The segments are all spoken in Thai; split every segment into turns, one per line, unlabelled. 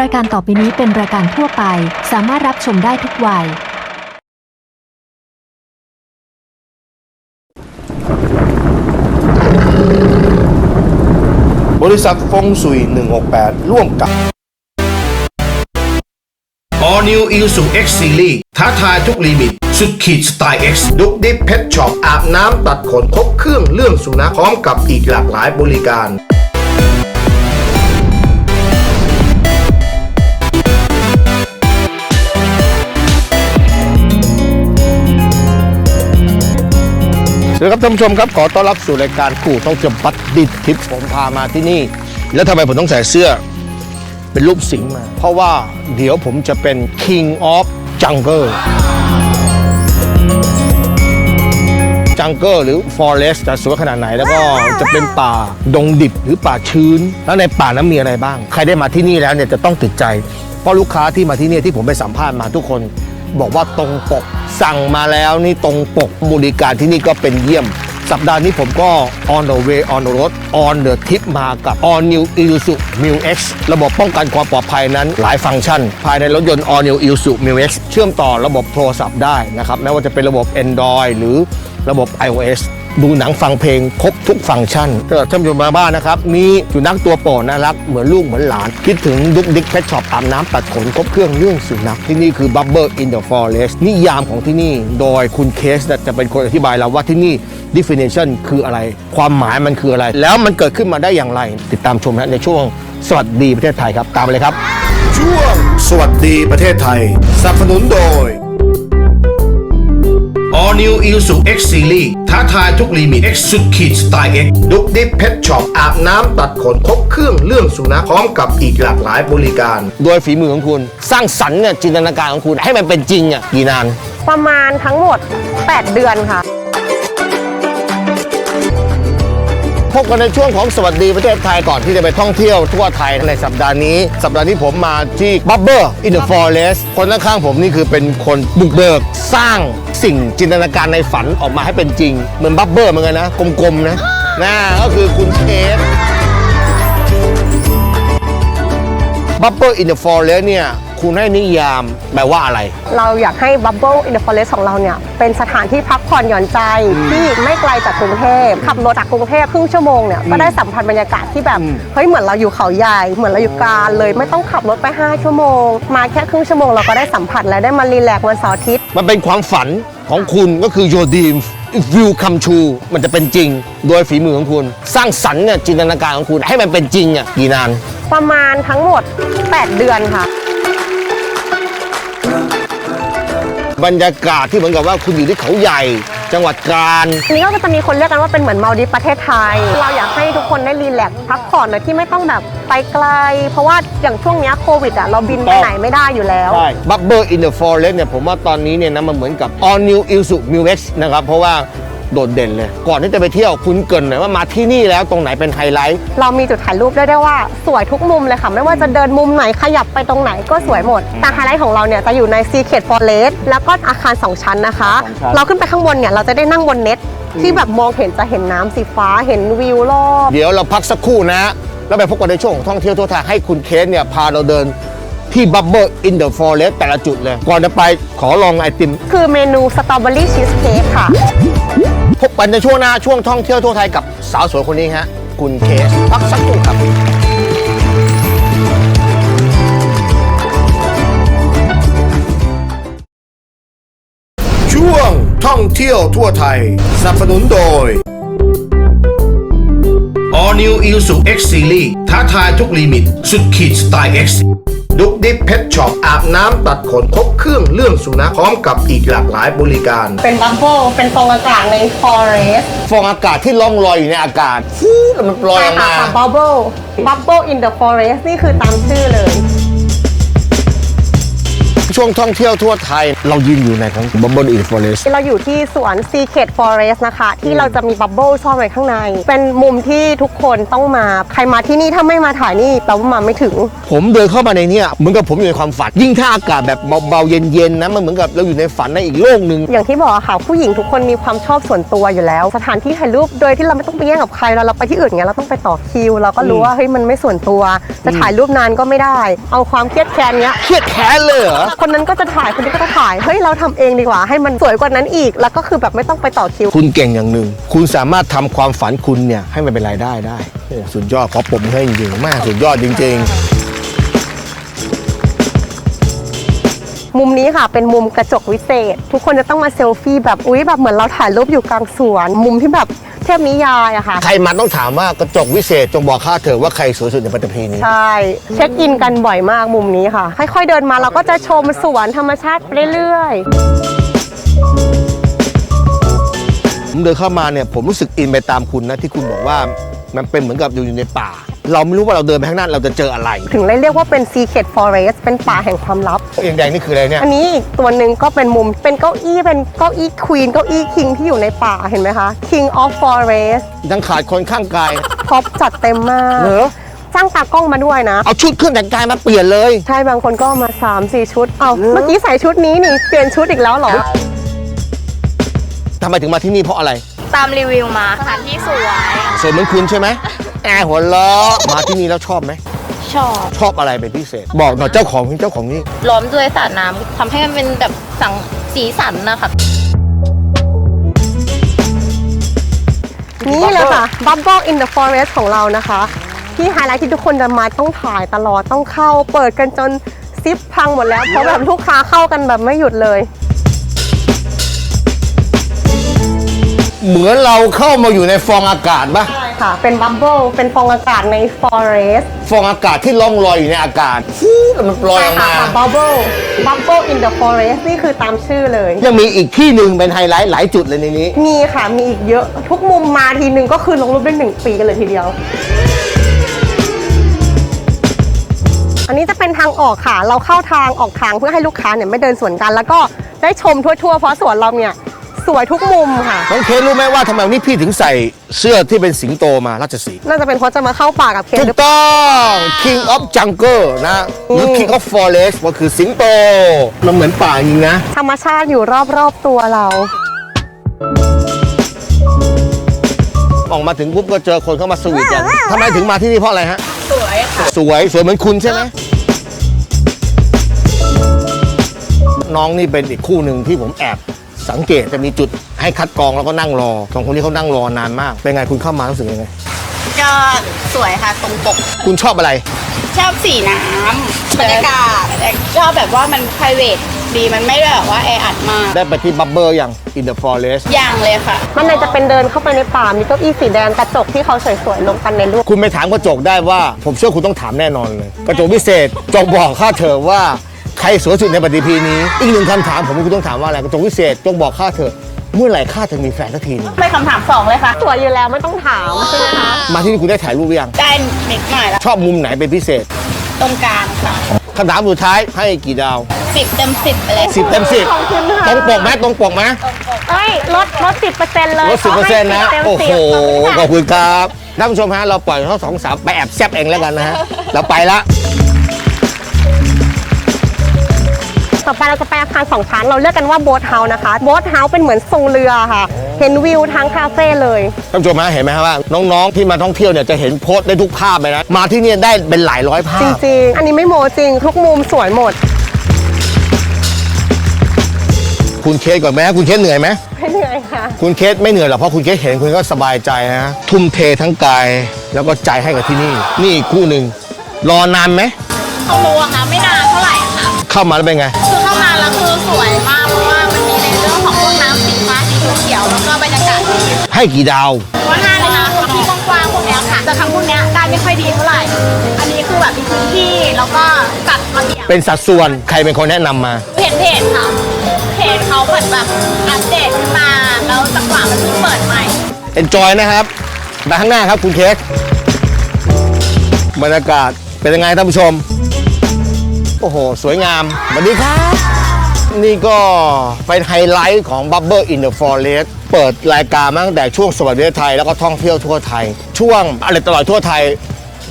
รายการต่อไปนี้เป็นรายการทั่วไป สามารถรับชมได้ทุกวัย
บริษัทฟงสุย 168 ร่วมกับ All New Isuzu X Series ท้าทายทุกลิมิต สุดขีดสไตล์ X ดุกดิบเพชช็อปอาบน้ำตัดขนครบเครื่องเรื่องสุนัขพร้อมกับอีกหลากหลายบริการ ดีครับท่านผู้ชมครับขอต้อนรับสู่รายการคู่ต้องเที่ยวบัดดิดทริปผมพามาที่นี่ แล้วทำไมผมต้องใส่เสื้อเป็นรูปสิงห์มา เพราะว่าเดี๋ยวผมจะเป็น King of Jungle Jungle หรือ Forest จะสวยขนาดไหน แล้วก็จะเป็นป่าดงดิบหรือป่าชื้น แล้วในป่านั้นมีอะไรบ้าง ใครได้มาที่นี่แล้วเนี่ยจะต้องติดใจ เพราะลูกค้าที่มาที่นี่ที่ผมไปสัมภาษณ์มาทุกคน บอกว่าตรงปก สั่งมาแล้วนี่ตรงปกบริการที่นี่ก็เป็นเยี่ยม สัปดาห์นี้ผมก็ on the way on the road on the trip มากับ all new Isuzu m u X ระบบป้องกันความปลอดภัยนั้นหลายฟังก์ชัน ภายในรถยนต์ all new Isuzu m u X เชื่อมต่อระบบโทรศัพท์ได้นะครับแม้ว่าจะเป็นระบบ Android หรือระบบ iOS ดูหนังฟังเพลงครบทุกฟังก์ชันถ้าท่านผู้ชมมาบ้านนะครับ มีสุนัขตัวโปรดน่ารัก เหมือนลูกเหมือนหลาน คิดถึงดุกดิกเพชช็อปอาบน้ำตัดขนครบเครื่องเรื่องสุนัขที่นี่คือ Bubble in the Forest นิยามของที่นี่ โดยคุณเคสจะเป็นคนอธิบายเราว่าที่นี่ definition คืออะไร ความหมายมันคืออะไร แล้วมันเกิดขึ้นมาได้อย่างไร ติดตามชมนะในช่วงสวัสดีประเทศไทยครับตามไปเลยครับ ช่วงสวัสดีประเทศไทยสนับสนุนโดย All New Isuzu X Series ท้าทายทุกลิมิต X สุดขีดสไตล์ X ดุกดิบเพชช็อปอาบน้ำตัดขนครบเครื่องเรื่องสุนัขพร้อมกับอีกหลากหลายบริการ โดยฝีมือของคุณ สร้างสรรค์เนี่ยจินตนาการของคุณให้มันเป็นจริงอะกี่นาน
ประมาณทั้งหมด 8 เดือนค่ะ
พบกันในช่วงของสวัสดีประเทศไทยก่อนที่จะไปท่องเที่ยวทั่วไทยในสัปดาห์นี้ สัปดาห์นี้ผมมาที่ Bubble in the Forest คนข้างๆผมนี่คือเป็นคนบุกเบิกสร้างสิ่งจินตนาการในฝันออกมาให้เป็นจริง เหมือนบับเบอร์เหมือนกันนะกลมๆนะน่าก็คือคุณเคส Bubble in the Forest เนี่ย คุณให้นิยามแปลว่าอะไร
เราอยากให้ Bubble in the Forest ของเราเนี่ย เป็นสถานที่พักผ่อนหย่อนใจที่ไม่ไกลจากกรุงเทพขับรถจากกรุงเทพครึ่งชั่วโมงเนี่ยก็ได้สัมผัสบรรยากาศที่แบบเฮ้ยเหมือนเราอยู่เขาใหญ่เหมือนเราอยู่กาญเลย ไม่ต้องขับรถไป 5 ชั่วโมง มาแค่ครึ่งชั่วโมงเราก็ได้สัมผัสและได้มารีแลกซ์วันเสาร์อาทิตย์
มันเป็นความฝันของคุณก็คือ your dream will come true มันจะเป็นจริง โดยฝีมือของคุณ สร้างสรรค์เนี่ยจินตนาการของคุณให้มันเป็นจริงอะกี่นาน
ประมาณทั้งหมด 8 เดือนค่ะ
บรรยากาศที่เหมือนกับว่าคุณอยู่ที่เขาใหญ่ จังหวัดกาญ
อันนี้ก็จะมีคนเรียกกันว่าเป็นเหมือนมาลดีฟประเทศไทย เราอยากให้ทุกคนได้รีแลกซ์พักผ่อนโดยที่ไม่ต้องแบบไปไกล เพราะว่าอย่างช่วงเนี้ยโควิดอะเราบินไปไหนไม่ได้อยู่แล้ว
ใช่ Bubble in the Forest เนี่ยผมว่าตอนนี้เนี่ยนะมันเหมือนกับ all new Isuzu m u X นะครับ เพราะว่า โดดเด่นเลย ก่อนที่จะไปเที่ยวคุณเกรินหน่อยว่ามาที่นี่แล้วตรงไหนเป็นไฮไลท์
เรามีจุดถ่ายรูปได้ได้ว่าสวยทุกมุมเลยค่ะ ไม่ว่าจะเดินมุมไหนขยับไปตรงไหนก็สวยหมดแต่ไฮไลท์ของเราเนี่ยจะอยู่ใน Secret Forest แล้วก็อาคาร 2 ชั้นนะคะ
สองชั้น
เราขึ้นไปข้างบนเนี่ยเราจะได้นั่งบนเน็ตที่แบบมองเห็นจะเห็นน้ำสีฟ้าเห็นวิวรอบ
เดี๋ยวเราพักสักครู่นะ แล้วไปพบกันในช่วงของท่องเที่ยวทั่วไทยให้คุณเคสเนี่ยพาเราเดินที่ Bubble in the Forest แต่ละจุดเลย ก่อนจะไปขอลองไอติม
คือเมนูสตรอเบอรี่ชีสเค้กค่ะ
พ บกันในช่วงหน้าช่วงท่องเที่ยวทั่วไทยกับสาวสวยคนนี้ฮะคุณเคสพักสักครู่ครับช่วงท่องเที่ยวทั่วไทยสนับสนุนโดย All New Isuzu X Series ท้าทายทุกลิมิต สุดขีดสไตล์ X ดุกดิบเพชช็อปอาบน้ำตัดขนครบเครื่องเรื่องสุนัขพร้อมกับอีกหลากหลายบริการ
เป็นบัฟเฟิลเป็นฟองอากาศใน forest
ฟองอากาศที่ล่องลอยอยู่ในอากาศฟู้ดมันลอยออกมา
ค่ะ bubble bubble in the forest นี่คือตามชื่อเลย
ช่วงท่องเที่ยวทั่วไทย เรายืนอยู่ในของบัมเบิลอินฟอเรส
เราอยู่ที่สวน Secret Forest นะคะ ที่เราจะมีบับเบิลซ่อนไว้ข้างใน เป็นมุมที่ทุกคนต้องมา ใครมาที่นี่ถ้าไม่มาถ่ายนี่แปลว่ามาไม่ถึง
ผมเดินเข้ามาในเนี้ยเหมือนกับผมอยู่ในความฝัน ยิ่งถ้าอากาศแบบเบาๆเย็นๆนะมันเหมือนกับเราอยู่ในฝันในอีกโลกหนึ่ง
อย่างที่บอกอะค่ะผู้หญิงทุกคนมีความชอบส่วนตัวอยู่แล้ว สถานที่ถ่ายรูปโดยที่เราไม่ต้องไปแย่งกับใครเราเราไปที่อื่นเงี้ยเราต้องไปต่อคิว เราก็รู้ว่าเฮ้ยมันไม่ส่วนตัว จะถ่ายรูปนานก็ไม่ได้ เอาความเครียดแค้นเนี้ย
เครียดแค้นเลยเหรอ
คนนั้นก็จะถ่ายคนนี้ก็จะถ่ายเฮ้ยเราทำเองดีกว่า ให้มันสวยกว่านั้นอีก แล้วก็คือแบบไม่ต้องไปต่อคิว
คุณเก่งอย่างหนึ่ง คุณสามารถทำความฝันคุณเนี่ย ให้มันเป็นรายได้ได้โอ้สุดยอดขอผมให้จริงๆมากสุดยอดจริง
มุมนี้ค่ะเป็นมุมกระจกวิเศษ ทุกคนจะต้องมาเซลฟี่แบบอุ๊ยแบบเหมือนเราถ่ายรูปอยู่กลางสวน มุมที่แบบ เทพนิยายอะค่ะ
ๆใครมาต้องถามว่ากระจกวิเศษจงบอกข้าเถอะว่าใครสวยสุดในปัตตภีนี้
ใช่ เช็คอินกันบ่อยมากมุมนี้ค่ะ ค่อยๆเดินมาเราก็จะชมสวนธรรมชาติไปเรื่อยๆ
ผมเดินเข้ามาเนี่ยผมรู้สึกอินไปตามคุณนะที่คุณบอกว่ามันเป็นเหมือนกับอยู่ในป่า เราไม่รู้ว่าเราเดินไปข้างหน้าเราจะเจออะไร
ถึงเลยเรียกว่าเป็น Secret Forest เป็นป่าแห่งความลับ
อย่างแดงๆนี่คืออะไรเนี่ย
อันนี้อีกตัวหนึ่งก็เป็นมุมเป็นเก้าอี้เป็นเก้าอี้ควีนเก้าอี้คิงที่อยู่ในป่าเห็นไหมคะ King of Forest
ยังขาดคนข้างกาย
พร็อพจัดเต็มมาก
เหรอ
จ้างตากล้องมาด้วยนะ
เอาชุดเครื่องแต่งกายมาเปลี่ยนเลย
ใช่บางคนก็เอามา 3 4 ชุด เอาเมื่อกี้ใส่ชุดนี้นี่เปลี่ยนชุดอีกแล้วเหรอ
ทำไมถึงมาที่นี่เพราะอะไร
ตามรีวิวมาสถานที่สวย
สวยเหมือนคุณใช่ไหม แอร์หัวล้อมาที่นี่แล้วชอบไหม
ชอบ
ชอบอะไรเป็นพิเศษ บอกหน่อยเจ้าของเจ้าของนี่
ล้อมด้วยสระน้ำทำให้มันเป็นแบบสังสีสันนะคะ
นี่เลยค่ะ Bubble in the Forest ของเรานะคะ ที่ไฮไลท์ที่ทุกคนจะมาต้องถ่ายตลอดต้องเข้า เปิดกันจนซิปพังหมดแล้ว เพราะแบบลูกค้าเข้ากันแบบไม่หยุดเลย
เหมือนเราเข้ามาอยู่ในฟองอากาศปะ
ค่ะ เป็นบับเบิลเป็นฟองอากาศใน forest
ฟองอากาศที่ล่องลอยอยู่ในอากาศฟู๊ดมันลอยออก
ค่ะ
มา
ค่ะ bubble bubble in the forest นี่คือตามชื่อเลย
ยังมีอีกที่หนึ่งเป็นไฮไลท์หลายจุดเลยในนี้
มีค่ะ มีอีกเยอะ ทุกมุมมาทีนึงก็คือลงรูปได้หนึ่งปีกันเลยทีเดียว อันนี้จะเป็นทางออกค่ะ เราเข้าทางออกทางเพื่อให้ลูกค้าเนี่ยไม่เดินสวนกัน แล้วก็ได้ชมทั่วๆ เพราะสวนเราเนี่ย สวยทุกมุมค่ะ
น้องเคสรู้ไหมว่าทำไมวันนี้พี่ถึงใส่เสื้อที่เป็นสิงโตมาราชสีห์
น่าจะเป็นเพราะจะมาเข้าป่ากับเคน
ถู
หรื
ก
อเปล่า
ต้อง King of Jungle นะหรือ
อืม
King of Forest ก็คือสิงโต มันเหมือนป่าจริงนะ
ธรรมชาติอยู่รอบๆตัวเรา
ออกมาถึงปุ๊บก็เจอคนเข้ามาสวีทกันทำไมถึงมาที่นี่เพราะอะไรฮะ
สวยค่ะ
สวยสวยเหมือนคุณใช่ไหมน้องนี่เป็นอีกคู่หนึ่งที่ผมแอบ สังเกตจะมีจุดให้คัดกรองแล้วก็นั่งรอสองคนนี้เขานั่งรอนานมาก เป็นไงคุณเข้ามารู้สึกยังไง
ก็สวยค่ะตรงปก
คุณชอบอะไร
ชอบสีน้ำบรรยากาศชอบแบบว่ามัน p r i v a t ดีมันไม่ได้แบบว่าแออัดมาก
ได้ไปที่บับเบิลอย่าง In the Forest
อย่างเลยค่ะ
มันในจะเป็นเดินเข้าไปในป่ามีเก้าอี้สีแดงกระจกที่เขาสวยๆลงกันในรูป
คุณไปถามกระจกได้ว่า ผมเชื่อคุณต้องถามแน่นอนเลย กระจกพิเศษจงบอกข้าเถอะว่า ใครสวยสุดในปฏิพีนี้ อีกหนึ่งคำถามผมคุณต้องถามว่าอะไรกระจกพิเศษจงบอกข้าเถอะเมื่อไหร่ข้าจะมีแฟนสักทีหนึง
ไปคำถามสองเลยค่ะ
สวยอยู่แล้วไม่ต้องถามใช่ไหมคะ
มาที่นี่คุณได้ถ่ายรูปหรือยัง
ได้นิดหน่อยละ
ชอบมุมไหนเป็นพิเศษ
ตรงกลางค่ะ
คำถามสุดท้ายให้กี่ดาว
สิบเต็มสิบไปเลย
สิบเต็มสิบ
ขอบคุณค่ะ
ตรงปกไหมตรงปกไหม
เอ้ยลดลดสิบเปอร์เซ็นต์เลย
ลดสิบเปอร์เซ็นต์นะ
ข
โอ้
ให้
โห
10
ขอบคุณครับท่านผู้ชมฮะเราปล่อยทั้งสองสาวไปแอบแซบเองแล้วกันนะฮะเราไปละ
ต่อไปเราจะไปอาคารสองชั้น เราเรียกกันว่าโบ๊ทเฮาส์นะคะโบ๊ทเฮาส์เป็นเหมือนทรงเรือค่ะ เห็นวิวทั้งคาเฟ่เลย
ท่านผู้ชมฮะเห็นไหมฮะว่า น้องๆที่มาท่องเที่ยวเนี่ยจะเห็นโพสต์ได้ทุกภาพเลยนะมาที่เนี่ยได้เป็นหลายร้อยภา
จ
พ
ริงๆ อันนี้ไม่โมจริง ทุกมุมสวยหมด
คุณเคสก่อนไหมฮะคุณเคสเหนื่อยไหม
ไม่เหนื่อยค่ะ
คุณเคสไม่เหนื่อยหรอกเพราะคุณเคสเห็นคุณก็สบายใจนะทุ่มเททั้งกายแล้วก็ใจให้กับที่นี่ นี่อีกคู่หนึ่งรอนานไหม
เขารู้อะค่ะไม่นานเท่าไหร่อะค่ะ
เข้ามาแล้วเป็นไง
คือเข้า มาแล้วคือสวยมากเพราะว่ามันมีในเรื่องของพวกน้ำสีฟ้าสีเขียวแล้วก็บรรยากาศดี
ให้กี่ดาว
เพราะว่าห้าเลยนะที่กว้างๆพวกเนี้ยค่ะจะทำพวกเนี้ยได้ไม่ค่อยดีเท่าไหร่ อันนี้คือแบบมีพื้นที่แล้วก็จัดระเบียบ
เป็นสัดส่วนใครเป็นคนแนะนำมา
เห็นเพจค่ะเพจเขาเหมือนแบบอัปเดตขึ้นมาแล้วจังหวะมันเพิ่งเปิดใหม่
Enjoy นะครับไปข้างหน้าครับคุณเคสบรรยากาศเป็นยังไงท่านผู้ชม โอ้โห สวยงามสวัสดีครับ นี่ก็เป็นไฮไลท์ของ Bubble in the Forest เปิดรายการมาตั้งแต่ช่วงสวัสดีไทยแล้วก็ท่องเที่ยวทั่วไทย ช่วงอะไรตลอดทั่วไทย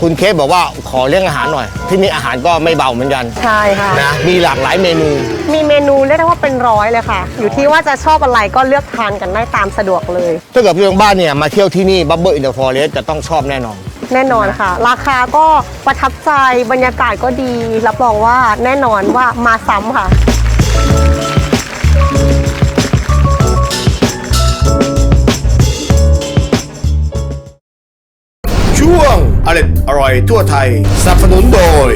คุณเคสบอกว่าขอเรื่องอาหารหน่อย ที่นี่อาหารก็ไม่เบาเหมือนกัน
ใช่ค่ะ
นะมีหลากหลายเมนู
มีเมนูเรียกได้ว่าเป็นร้อยเลยค่ะ อยู่ที่ว่าจะชอบอะไรก็เลือกทานกันได้ตามสะดวกเลย
ถ้าเกิดพี่ทางบ้านเนี่ยมาเที่ยวที่นี่ Bubble in the Forest จะต้องชอบแน่นอน
แน่นอนค่ะ ราคาก็ประทับใจบรรยากาศก็ดี รับรองว่าแน่นอนว่ามาซ้ำค่ะ
ช่วงอร่อยอร่อยทั่วไทยสนับสนุนโดย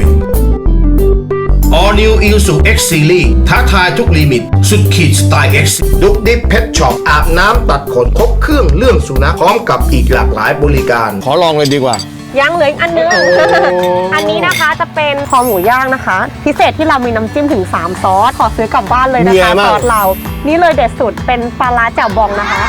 All New i l s u X Series ท้าทายทุกลิมิต สุดขีดสไตล์ X ดุกดิบเพชช็อปอาบน้ำตัดขนครบเครื่องเรื่องสุนัขพร้อมกับอีกหลากหลายบริการ ขอลองเลยดีกว่า
ยังเหลืออีกอันนึง อันนี้นะคะจะเป็นคอหมูย่างนะคะ พิเศษที่เรามีน้ำจิ้มถึง 3 ซอส ขอซื้อกลับบ้านเลยนะ
มี
คะ
อะไรบ้าง
ซอสเรา นี่เลยเด็ดสุดเป็นปลาร้าแจ่วบองนะคะ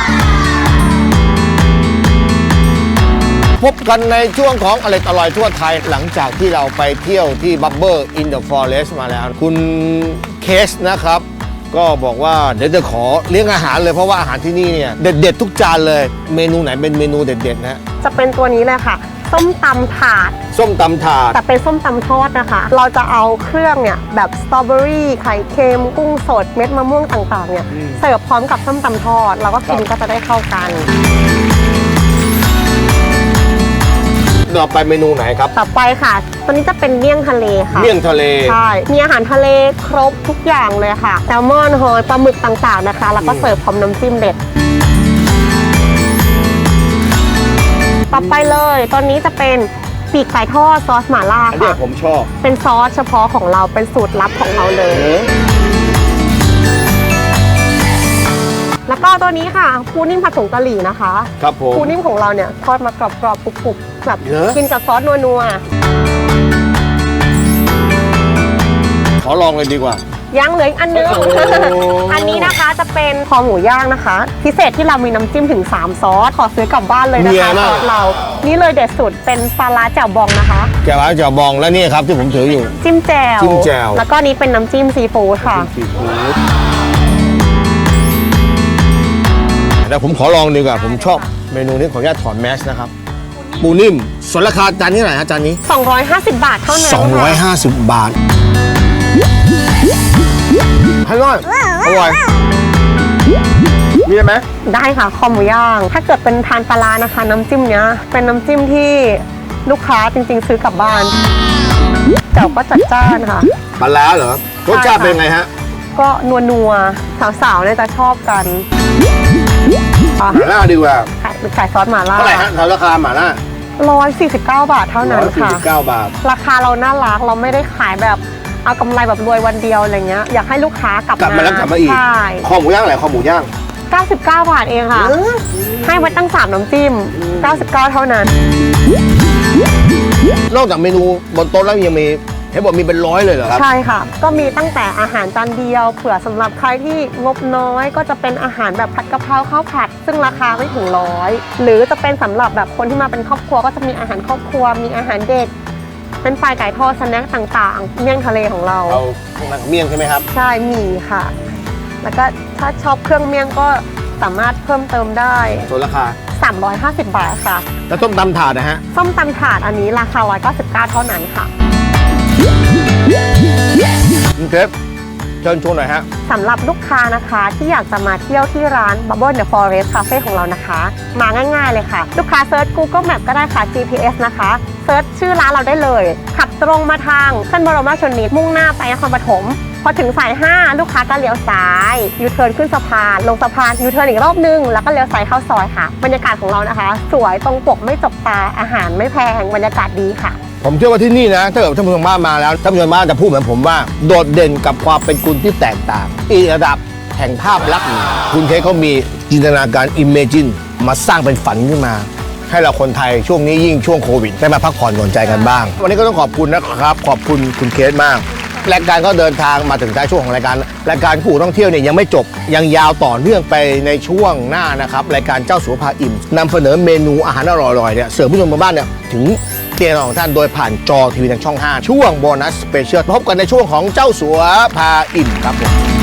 พบกันในช่วงของอร่อยอร่อยทั่วไทยหลังจากที่เราไปเที่ยวที่ Bubble in the Forest มาแล้ว คุณเคสนะครับ ก็บอกว่าเดี๋ยวจะขอเลี้ยงอาหารเลยเพราะว่าอาหารที่นี่เนี่ย เด็ด ๆ ทุกจานเลย เมนูไหนเป็นเมนูเด็ด ๆ นะฮะ
จะเป็นตัวนี้เลยค่ะ ส้มตำถาด
ส้มตำถาด
แต่เป็นส้มตำทอดนะคะ เราจะเอาเครื่องเนี่ยแบบสตรอเบอรี่ไข่เค็มกุ้งสดเม็ดมะม่วงต่างๆเนี่ยเสิร์ฟพร้อมกับส้มตำทอดเราก็กินก็จะได้เข้ากัน
ต่อไปเมนูไหนครับ
ต่อไปค่ะ ตัวนี้จะเป็นเมี่ยงทะเลค่ะ
เมี่ยงทะเล
ใช่ มีอาหารทะเลครบทุกอย่างเลยค่ะ แซลมอนหอยปลาหมึกต่างๆนะคะ แล้วก็เสิร์ฟพร้อมน้ำจิ้มเด็ด ต่อไปเลยตัวนี้จะเป็นปีกไก่ทอดซอสหม่าล่า
อันเนี้ย
ค่ะ
ผมชอบ
เป็นซอสเฉพาะของเราเป็นสูตรลับของเราเลย แล้วก็ตัวนี้ค่ะปูนิ่มผัดผงกะหรี่นะคะ
ครับผม
ปูนิ่มของเราเนี่ยทอดมากรอบๆกรุบๆแบบ
เหรอ
กินกับซอสนัว
ขอลองเลยดีกว่า
ๆ ยังเหลืออีกอันนึง
โอ้
อันนี้นะคะจะเป็นคอหมูย่างนะคะ พิเศษที่เรามีน้ำจิ้มถึง 3 ซอส ขอซื้อกลับบ้านเลยนะ
มี
คะ
อะไรบ้าง
ซอสเรา นี่เลยเด็ดสุดเป็นปลาร้าแจ่วบองนะคะ
แกวาแจ่วบองและนี่ครับที่ผมถืออยู่
จิ้มแจ่ว
จิ้มแจ่ว
แล้วก็นี้เป็นน้ำจิ้มซีฟู้ดค่ะ
ซีฟู้ดแต่ผมขอลองดีกว่าผมชอบเมนูนี้ขออนุญาตถอดแมสนะครับ ปูนิ่มส่วนราคาจานนี้เท่าไหร่ฮะจานนี้
250 บาทเท่านั้นค่ะ
250 บาท ให้น้อยอร่อย มีไหม
ได้ค่ะคอหมูย่าง ถ้าเกิดเป็นทานปลาร้านะคะ น้ำจิ้มเนี้ย เป็นน้ำจิ้มที่ลูกค้าจริงๆ ซื้อกลับบ้านแต่ก็จัดจ้านค่ะ
ปลาร้าเหรอรสชาติเป็นไงฮะ
ก็นัวนัวๆสาวๆเนี่ยจะชอบกันอะ
หม่าล่าดีกว่า
ไข่ไก่ซอสหม่าล่า
เท่าไหร่ฮะราคาหม่าล่า
ร้อยสี่สิบเก้าบาทเท่านั้นค่ะ
149 บาท
ราคาเราน่ารักเราไม่ได้ขายแบบ เอากำไรแบบรวยวันเดียวอะไรเงี้ยอยากให้ลูกค้ากลับ
กลับมาแล้วกลับมาอีก
ใช่
คอหมูย่างอะไรคอหมูย่าง
99 บาทเองค่ะให้ไว้ตั้ง 3 น้ำจิ้ม 99 เท่านั้น
นอกจากเมนูบนโต๊ะแล้วยังมีเห็นบอกมีเป็นร้อยเลยเหรอครับ
ใช่ค่ะ ก็มีตั้งแต่อาหารจานเดียว เผื่อสำหรับใครที่งบน้อยก็จะเป็นอาหารแบบผัดกะเพราข้าวผัด ซึ่งราคาไม่ถึงร้อย หรือจะเป็นสำหรับแบบคนที่มาเป็นครอบครัวก็จะมีอาหารครอบครัว มีอาหารเด็ก เป็นไฟไก่ทอดสแน็คต่างๆเมี่ยงทะเลของเรา
เอาข้างหลังเมี่ยงใช่ไหมครับ
ใช่มีค่ะ แล้วก็ถ้าชอบเครื่องเมี่ยงก็สามารถเพิ่มเติมได้
ส่วนราคา
350 บาทค่ะ
แล้วต้มตำถาดนะฮะ
ส้มตำถาดอันนี้ราคา199เท่านั้นค่ะ
คุณเทป เชิญชวนหน่อยฮะ
สำหรับลูกค้านะคะที่อยากจะมาเที่ยวที่ร้าน Bubble the Forest Cafe ของเรานะคะ มาง่ายๆเลยค่ะ ลูกค้าเซิร์ช Google Map ก็ได้ค่ะ GPS นะคะเซิร์ชชื่อร้านเราได้เลย ขับตรงมาทางเส้นบรมราชชนนีมุ่งหน้าไปนครปฐมพอถึงสาย 5 ลูกค้าก็เลี้ยวซ้ายยูเทิร์นขึ้นสะพาน ลงสะพานยูเทิร์นอีกรอบนึง แล้วก็เลี้ยวซ้ายเข้าซอยค่ะ บรรยากาศของเรานะคะ สวยตรงปกไม่จกตาอาหารไม่แพงบรรยากาศดีค่ะ
ผมเชื่อว่าที่นี่นะ ถ้าเกิดท่านผู้ชมบ้านมาแล้วท่านผู้ชมบ้านจะพูดเหมือนผมว่า โดดเด่นกับความเป็นคุณที่แตกต่าง อีกระดับแห่งภาพลักษณ์หนึ่งคุณเคสเขามีจินตนาการ Imagine มาสร้างเป็นฝันขึ้นมา ให้เราคนไทยช่วงนี้ยิ่งช่วงโควิดได้มาพักผ่อนหย่อนใจกันบ้าง วันนี้ก็ต้องขอบคุณนะครับ ขอบคุณคุณเคสมากรายการก็เดินทางมาถึงท้ายช่วงของรายการรายการผู้ท่องเที่ยวเนี่ยยังไม่จบยังยาวต่อเนื่องไปในช่วงหน้านะครับรายการเจ้าสัวพาอิ่มนำเสนอเมนูอาหารอร่อยๆเนี่ยเสิร์ฟผู้ชมทางบ้านเนี่ยถึง เตียงของท่านโดยผ่านจอทีวีทางช่อง 5 ช่วงโบนัสสเปเชียลพบกันในช่วงของเจ้าสัวพาอิ่มครับผม